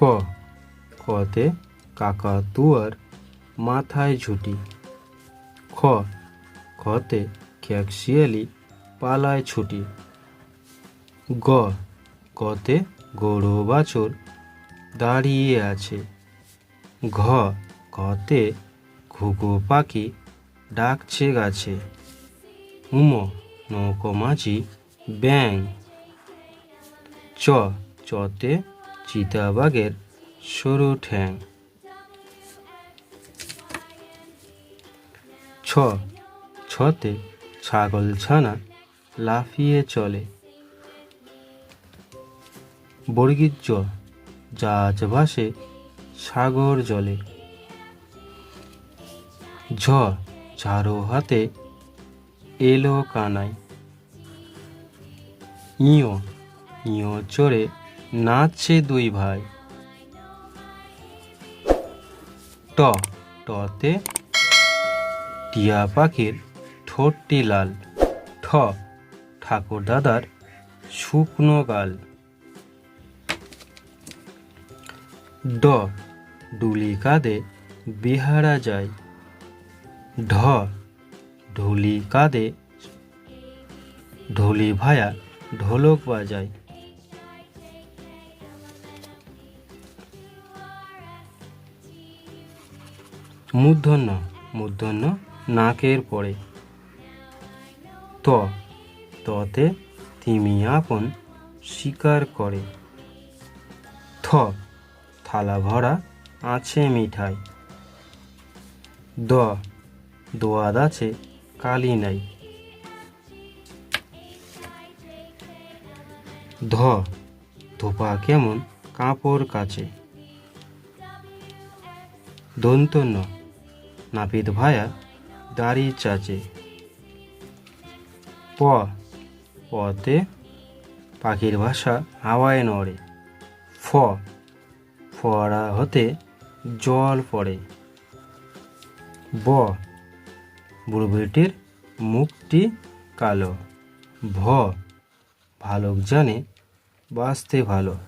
খতে কাকাতুয়ার মাথায় ঝুটি। খ। খতে খ্যাকশিয়ালি পালায় ছুটি। গ। গতে গরু বাছর দাঁড়িয়ে আছে। ঘ। ঘতে ঘুঘু পাখি ডাকছে গাছে। উম, নৌকো মাঝি ব্যাং চ। চতে চিতাবাঘের সরু ঠ্যাং। ছ, ছতে ছাগল ছানা লাফিয়ে চলে। বর্গীর জ জাহাজ ভাসে সাগর জলে। ঝ, ঝাড়ু হাতে এলো কানাই ইয় ইয় চড়ে নাচছে দুই ভাই। ট, টতে টিয়া পাখির ঠোঁটটি লাল। ঠ, ঠাকুর দাদার শুকনো গাল। ড, ডুলি কাঁধে বিহারা যায়। ঢ, ঢুলি কাঁধে ঢুলি ভায়া ঢোলক বাজায়। মূর্ধন্য মূর্ধন্য নাকের পরে। ত, ততে তিমি আপন শিকার করে। থ, থালা ভরা আছে মিঠাই। দ, দোয়াদ আছে কালি নাই। ধ, ধোপা কেমন কাপড় কাছে দন্তন্য নাপিত ভায়া দাড়ি চাচে। প পতে পাখির ভাষা হাওয়ায় নড়ে। ফ ফরা হতে জল পড়ে। ব, বুড়বিটির মুখটি কালো। ভ, ভালুক জানে বাঁচতে ভালো।